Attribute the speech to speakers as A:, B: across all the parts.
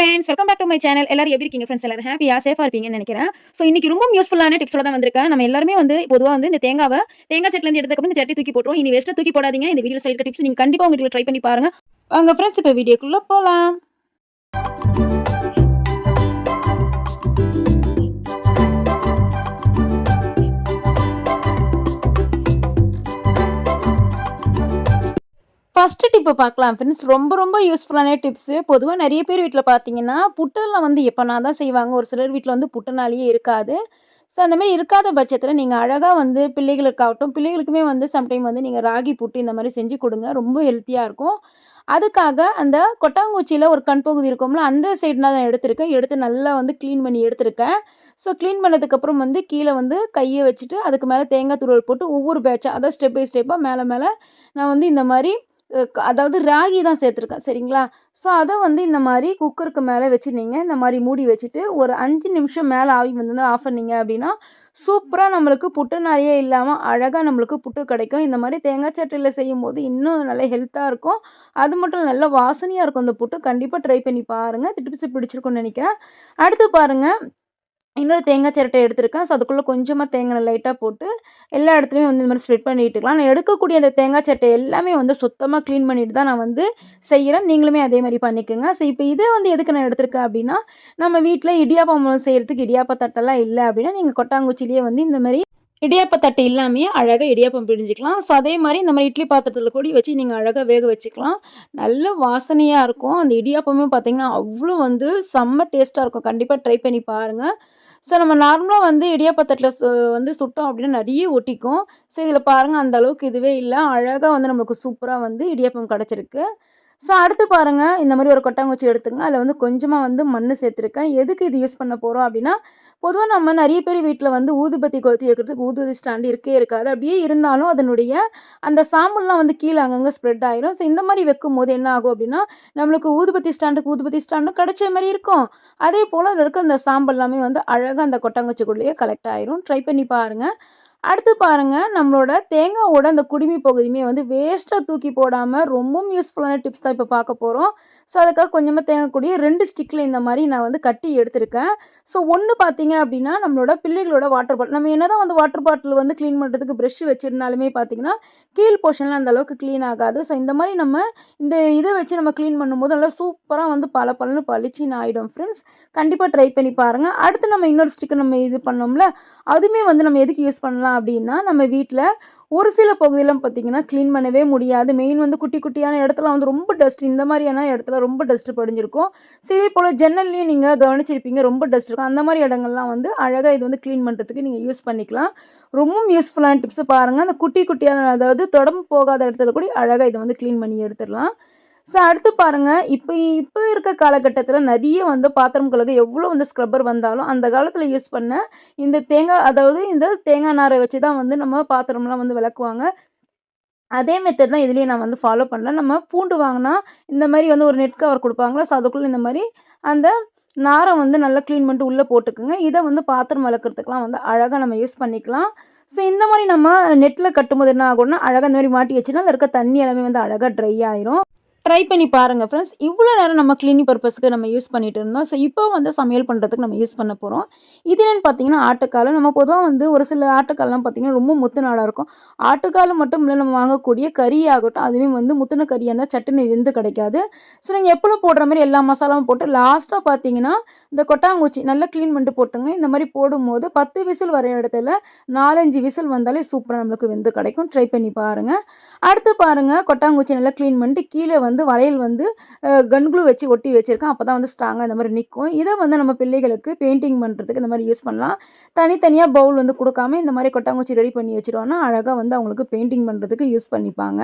A: Friends welcome back to my channel எல்லாரும் எப்படி இருக்கீங்க ஃப்ரெண்ட்ஸ் எல்லாரும் ஹாப்பியா சேஃபாக இருப்பீங்கன்னு நினைக்கிறேன். ஸோ இன்னைக்கு ரொம்ப யூஸ்ஃபுல்லான டிப்ஸோட தான் வந்திருக்கேன். நம்ம எல்லாருமே வந்து பொதுவாக வந்து இந்த தேங்காவை தேங்காய் சட்டிலேருந்து எடுத்துக்கப்புறம் இந்த சட்டி தூக்கி போட்டுரும் இனி வேஸ்ட்டாக தூக்கி போடாதீங்க. இந்த வீடியோ சைடு டிப்ஸ் நீங்கள் கண்டிப்பாக உங்க வீட்டில் ட்ரை பண்ணி பாருங்க. வாங்க ஃப்ரெண்ட்ஸ் இப்போ வீடியோக்குள்ளே போகலாம் ஃபஸ்ட்டு டிப்பு பார்க்கலாம் ஃப்ரெண்ட்ஸ் ரொம்ப ரொம்ப யூஸ்ஃபுல்லான டிப்ஸு பொதுவாக நிறைய பேர் வீட்டில் பார்த்தீங்கன்னா புட்டெல்லாம் வந்து எப்போனா தான் செய்வாங்க? ஒரு சிலர் வீட்டில் வந்து புட்டுனாலேயே இருக்காது. ஸோ அந்த மாதிரி இருக்காத பட்சத்தில் நீங்கள் அழகாக வந்து பிள்ளைகளுக்காகட்டும் பிள்ளைகளுக்குமே வந்து சம்டைம் வந்து நீங்கள் ராகி புட்டு இந்த மாதிரி செஞ்சு கொடுங்க. ரொம்ப ஹெல்த்தியாக இருக்கும். அதுக்காக அந்த கொட்டாங்குச்சியில் ஒரு கண் பகுதி இருக்கும்ல அந்த சைடு நான் எடுத்திருக்கேன். எடுத்து நல்லா வந்து க்ளீன் பண்ணி எடுத்திருக்கேன். ஸோ க்ளீன் பண்ணதுக்கப்புறம் வந்து கீழே வந்து கையை வச்சுட்டு அதுக்கு மேலே தேங்காய் துருவல் போட்டு ஒவ்வொரு பேட்சாக அதாவது ஸ்டெப் பை ஸ்டெப்பாக மேலே மேலே நான் வந்து இந்த மாதிரி அதாவது ராகி தான் சேர்த்துருக்கேன் சரிங்களா? ஸோ அதை வந்து இந்த மாதிரி குக்கருக்கு மேலே வச்சுருந்தீங்க. இந்த மாதிரி மூடி வச்சுட்டு ஒரு அஞ்சு நிமிஷம் மேலே ஆவி வந்து ஆஃப் பண்ணீங்க அப்படின்னா சூப்பராக நம்மளுக்கு புட்டு நிறைய இல்லாமல் அழகாக நம்மளுக்கு புட்டு கிடைக்கும். இந்த மாதிரி தேங்காய் சட்டையில் செய்யும் போது இன்னும் நல்ல ஹெல்த்தாக இருக்கும். அது மட்டும் நல்ல வாசனையாக இருக்கும் இந்த புட்டு. கண்டிப்பாக ட்ரை பண்ணி பாருங்கள் டிப்ஸ் பிடிச்சிருக்கும்னு நினைக்கிறேன். அடுத்து பாருங்கள் இன்னொரு தேங்காய் சிரட்டை எடுத்திருக்கேன். ஸோ அதுக்குள்ளே கொஞ்சமாக தேங்காய் லைட்டாக போட்டு எல்லா இடத்துலையும் வந்து இந்த மாதிரி ஸ்ப்ரெட் பண்ணிட்டுக்கலாம் நான் எடுக்கக்கூடிய அந்த தேங்காய் சட்டை எல்லாமே வந்து சுத்தமாக க்ளீன் பண்ணிட்டு தான் நான் வந்து செய்கிறேன் நீங்களுமே அதே மாதிரி பண்ணிக்கோங்க. ஸோ இப்போ இதை வந்து எதுக்கு நான் எடுத்திருக்கேன் அப்படின்னா நம்ம வீட்டில் இடியாப்பம் செய்கிறதுக்கு இடியாப்ப தட்டெல்லாம் இல்லை அப்படின்னா நீங்கள் கொட்டாங்குச்சிலேயே வந்து இந்த மாதிரி இடியாப்ப தட்டு இல்லாமையே அழகாக இடியாப்பம் பிழிஞ்சிக்கலாம். ஸோ அதே மாதிரி இந்த மாதிரி இட்லி பாத்திரத்தில் கூட வச்சு நீங்கள் அழகாக வேக வச்சுக்கலாம். நல்ல வாசனையாக இருக்கும். அந்த இடியாப்பமே பார்த்தீங்கன்னா அவ்வளோ வந்து செம்ம டேஸ்ட்டாக இருக்கும். கண்டிப்பாக ட்ரை பண்ணி பாருங்கள் ஸோ நம்ம நார்மலாக வந்து இடியாப்பத்தட்டில் சு வந்து சுட்டோம் அப்படின்னா நிறைய ஒட்டிக்கும். ஸோ இதில் பாருங்கள் அந்த அளவுக்கு இதுவே இல்லை. அழகாக வந்து நம்மளுக்கு சூப்பராக வந்து இடியாப்பம் கிடச்சிருக்கு. ஸோ அடுத்து பாருங்கள் இந்த மாதிரி ஒரு கொட்டாங்குச்சி எடுத்துங்க. அதில் வந்து கொஞ்சமாக வந்து மண் சேர்த்துருக்கேன். எதுக்கு இது யூஸ் பண்ண போகிறோம் அப்படின்னா பொதுவாக நம்ம நிறைய பேர் வீட்டில் வந்து ஊதுபத்தி கொளுத்தி வைக்கிறதுக்கு ஊதுபத்தி ஸ்டாண்டு இருக்கே இருக்காது. அப்படியே இருந்தாலும் அதனுடைய அந்த சாம்பல்லாம் வந்து கீழே அங்கங்கே ஸ்ப்ரெட் ஆகிரும் ஸோ இந்த மாதிரி வைக்கும் போது என்ன ஆகும் அப்படின்னா நம்மளுக்கு ஊதுபத்தி ஸ்டாண்டுக்கு ஊதுபத்தி ஸ்டாண்டும் கிடைச்ச மாதிரி இருக்கும். அதே போல் அதில் இருக்க அந்த சாம்பல் எல்லாமே வந்து அழகாக அந்த கொட்டாங்குச்சிக்குள்ளேயே கலெக்ட் ஆயிரும். ட்ரை பண்ணி பாருங்கள் அடுத்து பாருங்கள் நம்மளோட தேங்காவோட அந்த குடுமி பகுதியுமே வந்து வேஸ்ட்டாக தூக்கி போடாமல் ரொம்பவும் யூஸ்ஃபுல்லான டிப்ஸ் தான் இப்போ பார்க்க போகிறோம் ஸோ அதுக்காக கொஞ்சமாக தேங்கக்கூடிய ரெண்டு ஸ்டிக்கில் இந்த மாதிரி நான் வந்து கட்டி எடுத்திருக்கேன். ஸோ ஒன்று பார்த்தீங்க அப்படின்னா நம்மளோட பிள்ளைகளோட வாட்டர் பாட்டில் நம்ம என்ன தான் வந்து வாட்டர் பாட்டில் வந்து க்ளீன் பண்ணுறதுக்கு ப்ரெஷ் வச்சுருந்தாலுமே பார்த்தீங்கன்னா கீழ் போர்ஷனில் அந்த அளவுக்கு க்ளீன் ஆகாது. ஸோ இந்த மாதிரி நம்ம இந்த இதை வச்சு நம்ம க்ளீன் பண்ணும்போது நல்லா சூப்பராக வந்து பல பலன்னு பளிச்சின்னு ஆகிடும் ஃப்ரெண்ட்ஸ் கண்டிப்பாக ட்ரை பண்ணி பாருங்கள் அடுத்து நம்ம இன்னொரு ஸ்டிக்கு நம்ம இது பண்ணோம்ல அதுவுமே வந்து நம்ம எதுக்கு யூஸ் பண்ணலாம்? அப்படின்னா நம்ம வீட்டில் ஒரு சில பகுதியெல்லாம் பார்த்தீங்கன்னா க்ளீன் பண்ணவே முடியாது. மெயின் வந்து குட்டி குட்டியான இடத்துல வந்து ரொம்ப டஸ்ட் இந்த மாதிரியான இடத்துல ரொம்ப டஸ்ட்டு படிஞ்சிருக்கும். ஸோ இதே போல் ஜன்னல்லையும் நீங்கள் கவனிச்சிருப்பீங்க ரொம்ப டஸ்ட் இருக்கும். அந்த மாதிரி இடங்கள்லாம் வந்து அழகாக இது வந்து க்ளீன் பண்ணுறதுக்கு நீங்கள் யூஸ் பண்ணிக்கலாம். ரொம்பவும் யூஸ்ஃபுல்லான டிப்ஸை பாருங்கள் அந்த குட்டி குட்டியான அதாவது தொடம்பு போகாத இடத்துல கூட அழகாக இதை வந்து க்ளீன் பண்ணி எடுத்துடலாம். ஸோ அடுத்து பாருங்கள் இப்போ இப்போ இருக்க காலகட்டத்தில் நிறைய வந்து பாத்திரம் கழுக எவ்வளோ வந்து ஸ்க்ரப்பர் வந்தாலும் அந்த காலத்தில் யூஸ் பண்ண இந்த தேங்காய் அதாவது இந்த தேங்காய் நாரை வச்சு தான் வந்து நம்ம பாத்திரம்லாம் வந்து விளக்குவாங்க. அதே மெத்தட் தான் இதுலேயும் நான் வந்து ஃபாலோ பண்ணல நம்ம பூண்டு வாங்கினா இந்த மாதிரி வந்து ஒரு நெட் கவர் கொடுப்பாங்களா? ஸோ அதுக்குள்ளே இந்த மாதிரி அந்த நாரை வந்து நல்லா க்ளீன் பண்ணிட்டு உள்ளே போட்டுக்குங்க. இதை வந்து பாத்திரம் வளர்க்குறதுக்கெலாம் வந்து அழகாக நம்ம யூஸ் பண்ணிக்கலாம். ஸோ இந்த மாதிரி நம்ம நெட்டில் கட்டும்போது என்ன ஆகும்னா அழகாக இந்த மாதிரி மாட்டி வச்சுன்னா அதில் இருக்க தண்ணி எல்லாமே வந்து அழகாக ட்ரை ஆயிரும். ட்ரை பண்ணி பாருங்கள் ஃப்ரெண்ட்ஸ் இவ்வளோ நேரம் நம்ம கிளீனிங் பர்பஸ்க்கு நம்ம யூஸ் பண்ணிட்டு இருந்தோம். ஸோ இப்போ வந்து சமையல் பண்ணுறதுக்கு நம்ம யூஸ் பண்ண போகிறோம் இது என்னென்னு பார்த்தீங்கன்னா ஆட்டுக்கால். நம்ம பொதுவாக வந்து ஒரு சில ஆட்டுக்கால்லாம் பார்த்தீங்கன்னா ரொம்ப முத்து நாடாக இருக்கும். ஆட்டுக்கால் மட்டும் இல்லை நம்ம வாங்கக்கூடிய கறி ஆகட்டும் அதுவே வந்து முத்தின கறியாக இருந்தால் சட்டுன்னு வெந்து கிடைக்காது. ஸோ நீங்கள் எப்பளோ போடுற மாதிரி எல்லா மசாலாவும் போட்டு லாஸ்ட்டாக பார்த்தீங்கன்னா இந்த கொட்டாங்குச்சி நல்லா க்ளீன் பண்ணிட்டு போட்டுங்க இந்த மாதிரி போடும்போது பத்து விசில் வர இடத்துல நாலஞ்சு விசில் வந்தாலே சூப்பராக நம்மளுக்கு வெந்து கிடைக்கும். ட்ரை பண்ணி பாருங்கள் அடுத்து பாருங்கள் கொட்டாங்குச்சி நல்லா க்ளீன் பண்ணிட்டு கீழே வந்து வந்து வளையல் வந்து கன்குளு வச்சு ஒட்டி வச்சுருக்கேன். அப்போ தான் வந்து ஸ்ட்ராங்காக இந்த மாதிரி நிற்கும் இதை வந்து நம்ம பிள்ளைகளுக்கு பெயிண்டிங் பண்ணுறதுக்கு இந்த மாதிரி யூஸ் பண்ணலாம். தனித்தனியாக பவுல் வந்து கொடுக்காம இந்த மாதிரி கொட்டாங்குச்சி ரெடி பண்ணி வச்சுருவோன்னா அழகாக வந்து அவங்களுக்கு பெயிண்டிங் பண்ணுறதுக்கு யூஸ் பண்ணிப்பாங்க.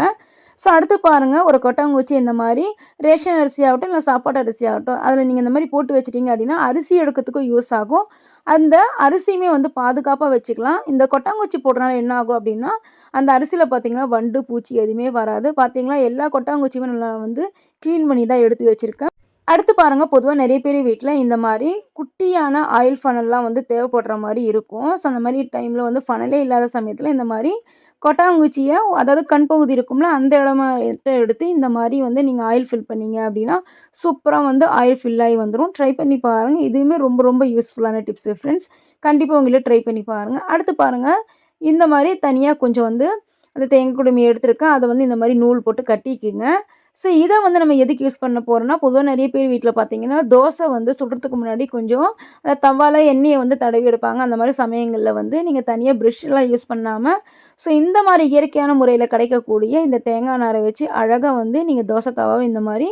A: ஸோ அடுத்து பாருங்கள் ஒரு கொட்டாங்குச்சி இந்த மாதிரி ரேஷன் அரிசி ஆகட்டும் இல்லை சாப்பாட்டு அரிசி ஆகட்டும் அதில் நீங்கள் இந்த மாதிரி போட்டு வச்சிட்டிங்க அப்படின்னா அரிசி எடுக்கிறதுக்கும் யூஸ் ஆகும். அந்த அரிசியுமே வந்து பாதுகாப்பாக வச்சுக்கலாம். இந்த கொட்டாங்குச்சி போடுறனால என்ன ஆகும் அப்படின்னா அந்த அரிசியில் பார்த்திங்கன்னா வண்டு பூச்சி எதுவுமே வராது. பார்த்திங்களா எல்லா கொட்டாங்குச்சியுமே நல்லா வந்து க்ளீன் பண்ணி தான் எடுத்து வச்சுருக்கேன். அடுத்து பாருங்கள் பொதுவாக நிறைய பேர் வீட்டில் இந்த மாதிரி குட்டியான ஆயில் ஃபனல்லாம் வந்து தேவைப்படுற மாதிரி இருக்கும். ஸோ, அந்த மாதிரி டைமில் வந்து ஃபனலே இல்லாத சமயத்தில் இந்த மாதிரி கொட்டாங்குச்சியை அதாவது கண் பகுதி இருக்கும்ல, அந்த இடமா எடுத்து இந்த மாதிரி வந்து நீங்கள் ஆயில் ஃபில் பண்ணீங்க அப்படின்னா சூப்பராக வந்து ஆயில் ஃபில் ஆகி வந்துடும் ட்ரை பண்ணி பாருங்கள் இதுவுமே ரொம்ப ரொம்ப யூஸ்ஃபுல்லான டிப்ஸு ஃப்ரெண்ட்ஸ். கண்டிப்பாக உங்களே ட்ரை பண்ணி பாருங்கள் அடுத்து பாருங்க, இந்த மாதிரி தனியாக கொஞ்சம் வந்து அந்த தேங்காய் குடுமி எடுத்திருக்கேன். அதை வந்து இந்த மாதிரி நூல் போட்டு கட்டிக்குங்க. ஸோ, இதை வந்து நம்ம எதுக்கு யூஸ் பண்ண போகிறோம்னா பொதுவாக நிறைய பேர் வீட்டில் பார்த்தீங்கன்னா, தோசை வந்து சுடுறதுக்கு முன்னாடி கொஞ்சம் அந்த தவால எண்ணெயை வந்து தடவி எடுப்பாங்க. அந்த மாதிரி சமயங்களில் வந்து நீங்கள் தனியாக ப்ரெஷ்லாம் யூஸ் பண்ணாமல் ஸோ இந்த மாதிரி இயற்கையான முறையில் கிடைக்கக்கூடிய இந்த தேங்காய் நாரை வச்சு அழகாக வந்து நீங்கள் தோசை தவாவை இந்த மாதிரி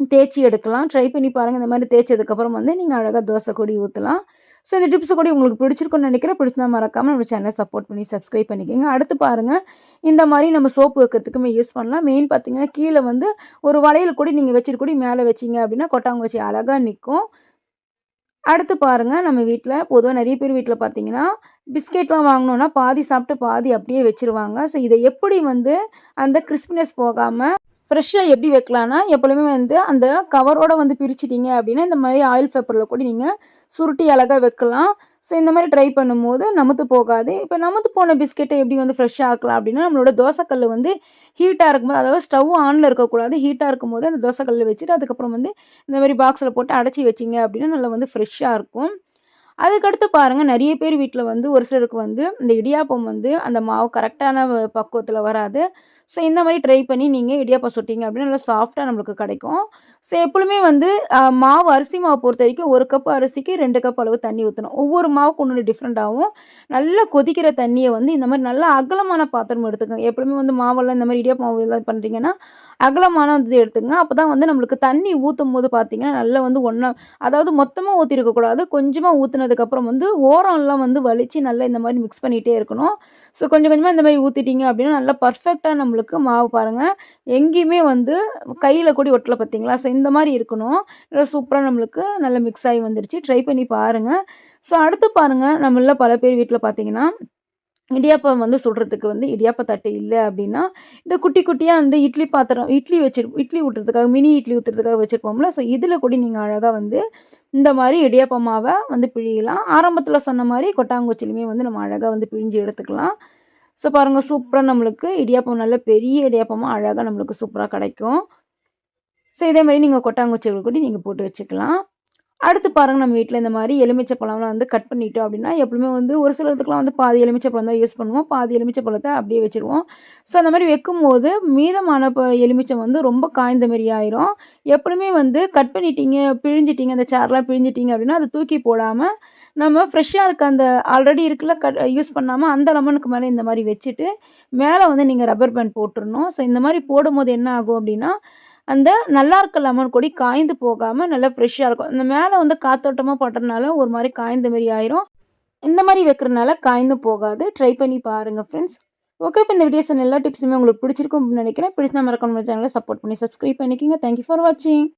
A: தேய்ச்சி எடுக்கலாம். ட்ரை பண்ணி பாருங்கள் இந்த மாதிரி தேய்ச்சதுக்கப்புறம் வந்து நீங்கள் அழகாக தோசை கொடி ஊற்றலாம் ஸோ, இந்த டிப்ஸ் கூட உங்களுக்கு பிடிச்சிருக்கும்னு நினைக்கிறேன். பிடிச்சிருந்தா மறக்காமல் நம்ம சேனலை சப்போர்ட் பண்ணி சப்ஸ்கிரைப் பண்ணிக்கோங்க. அடுத்து பாருங்கள் இந்த மாதிரி நம்ம சோப்பு வைக்கிறதுக்குமே யூஸ் பண்ணலாம். மெயின் பார்த்தீங்கன்னா, கீழே வந்து ஒரு வளையல் கூட நீங்கள் வச்சுட்டு கூட மேல அப்படின்னா அப்டின்னா, கொட்டாங்குச்சி அழகாக நிற்கும் அடுத்து பாருங்கள் நம்ம வீட்டில் பொதுவாக நிறைய பேர் வீட்டில் பார்த்தீங்கன்னா, பிஸ்கெட்லாம் வாங்கினோன்னா பாதி சாப்பிட்டு பாதி அப்படியே வச்சுருவாங்க. ஸோ, இதை எப்படி வந்து அந்த கிறிஸ்பினஸ் போகாமல் ஃப்ரெஷ்ஷாக எப்படி வைக்கலான்னா, எப்பொழுதுமே வந்து அந்த கவரோடு வந்து பிரிச்சிட்டிங்க அப்படின்னா இந்த மாதிரி ஆயில் பேப்பரில் கூட நீங்கள் சுருட்டி அழகாக வைக்கலாம். ஸோ, இந்த மாதிரி ட்ரை பண்ணும்போது நமத்து போகாது. இப்போ நமத்து போன பிஸ்கெட்டை எப்படி வந்து ஃப்ரெஷ்ஷாக ஆக்கலாம் அப்படின்னா நம்மளோட தோசைக்கல் வந்து ஹீட்டாக இருக்கும்போது அதாவது ஸ்டவ் ஆனில் இருக்கக்கூடாது. ஹீட்டாக இருக்கும்போது அந்த தோசைக்கல்லில் வச்சுட்டு, அதுக்கப்புறம் வந்து இந்த மாதிரி பாக்ஸில் போட்டு அடைச்சி வச்சீங்க அப்படின்னா நல்லா வந்து ஃப்ரெஷ்ஷாக இருக்கும். அதுக்கடுத்து பாருங்கள் நிறைய பேர் வீட்டில் வந்து ஒரு சிலருக்கு வந்து இந்த இடியாப்பம் வந்து அந்த மாவு கரெக்டான பக்குவத்தில் வராது. ஸோ, இந்த மாதிரி ட்ரை பண்ணி நீங்கள் இடியாப்பம் சுட்டிங்க அப்படின்னா நல்லா சாஃப்டாக நம்மளுக்கு கிடைக்கும். ஸோ, எப்பொழுதுமே வந்து மாவு அரிசி மாவு பொறுத்தவரைக்கும் 1 கப் அரிசிக்கு ரெண்டு கப் அளவு தண்ணி ஊற்றணும் ஒவ்வொரு மாவுக்கு ஒன்று டிஃப்ரெண்ட்டாகவும் நல்லா கொதிக்கிற தண்ணியை வந்து இந்த மாதிரி நல்லா அகலமான பாத்திரம் எடுத்துக்கங்க. எப்பொழுதுமே வந்து மாவெல்லாம் இந்த மாதிரி இடியாப்பம் மாவு இதெல்லாம் அகலமான இது எடுத்துக்கங்க. அப்பதான் வந்து நம்மளுக்கு தண்ணி ஊற்றும் போது பார்த்தீங்கன்னா, நல்லா வந்து ஒன்றா அதாவது மொத்தமாக ஊற்றிருக்கக்கூடாது கொஞ்சமாக ஊற்றுனதுக்கப்புறம் வந்து ஓரம்லாம் வந்து வலித்து நல்லா இந்த மாதிரி மிக்ஸ் பண்ணிகிட்டே இருக்கணும். ஸோ, கொஞ்சம் கொஞ்சமாக இந்த மாதிரி ஊற்றிட்டீங்க அப்படின்னா நல்லா பர்ஃபெக்டாக நம்மளுக்கு மாவு பாருங்க, எங்கேயுமே வந்து கையில் கூடி ஒட்டலை பார்த்தீங்களா? ஸோ, இந்த மாதிரி இருக்கணும். நல்லா சூப்பராக நம்மளுக்கு நல்லா மிக்ஸ் ஆகி வந்துருச்சு. ட்ரை பண்ணி பாருங்க. ஸோ, அடுத்து பாருங்கள் நம்மள பல பேர் வீட்டில் பார்த்தீங்கன்னா, இடியாப்பம் வந்து சுடுறதுக்கு வந்து இடியாப்ப தட்டு இல்லை அப்படின்னா இந்த குட்டி குட்டியாக வந்து இட்லி பாத்திரம் இட்லி வச்சு இட்லி ஊற்றுறதுக்காக மினி இட்லி ஊற்றுறதுக்காக வச்சுருப்போம்ல ஸோ இதில் கூட நீங்கள் அழகாக வந்து இந்த மாதிரி இடியாப்பமாக வந்து பிழியலாம். ஆரம்பத்தில் சொன்ன மாதிரி கொட்டாங்குச்சிலுமே வந்து நம்ம அழகாக வந்து பிழிஞ்சு எடுத்துக்கலாம். ஸோ, பாருங்கள் சூப்பராக நம்மளுக்கு இடியாப்பம் நல்ல பெரிய இடியாப்பமாக அழகாக நம்மளுக்கு சூப்பராக கிடைக்கும். ஸோ, இதே மாதிரி நீங்கள் கொட்டாங்குச்சிகள் கூட நீங்கள் போட்டு வச்சுக்கலாம். அடுத்து பாருங்க, நம்ம வீட்டில் இந்த மாதிரி எலுமிச்சை பழம்லாம் வந்து கட் பண்ணிட்டோம் அப்படின்னா எப்பவுமே வந்து ஒரு சிலத்துக்குலாம் வந்து பாதி எலுமிச்சை பழம் தான் யூஸ் பண்ணுவோம். பாதி எலுமிச்சை அப்படியே வச்சுருவோம். ஸோ, அந்த மாதிரி வைக்கும்போது மீதமான இப்போ எலுமிச்சம் வந்து ரொம்ப காய்ந்த மாரி ஆயிரும். எப்பவுமே வந்து கட் பண்ணிட்டீங்க, பிழிஞ்சிட்டீங்க, அந்த சேர்லாம் பிழிஞ்சிட்டிங்க அப்படின்னா அதை தூக்கி போடாமல் நம்ம ஃப்ரெஷ்ஷாக இருக்க அந்த ஆல்ரெடி இருக்குல்ல கட் யூஸ் பண்ணாமல் அந்த லெமனுக்கு மேலே இந்த மாதிரி வச்சுட்டு, மேலே வந்து நீங்கள் ரப்பர் பேண்ட் போட்டுருணும் ஸோ, இந்த மாதிரி போடும்போது என்ன ஆகும் அப்படின்னா அந்த நல்லாருக்க லெமன் கொடி காய்ந்து போகாமல் நல்லா ஃப்ரெஷ்ஷாக இருக்கும். இந்த மேலே வந்து காத்தோட்டமாக படுறதுனால ஒரு மாதிரி காய்ந்த மாரி ஆயிரும். இந்த மாதிரி வைக்கிறனால காய்ந்து போகாது. ட்ரை பண்ணி பாருங்கள் ஃப்ரெண்ட்ஸ். ஓகே, இப்போ இந்த வீடியோஸ் எல்லா டிப்ஸுமே உங்களுக்கு பிடிச்சிருக்கும் நினைக்கிறேன் பிடிச்சா பிடிச்சிருந்தா மறக்காம நம்ம சப்போர்ட் பண்ணி சப்ஸ்கிரைப் பண்ணிக்கங்க. தேங்க் யூ ஃபார் வாட்சிங்.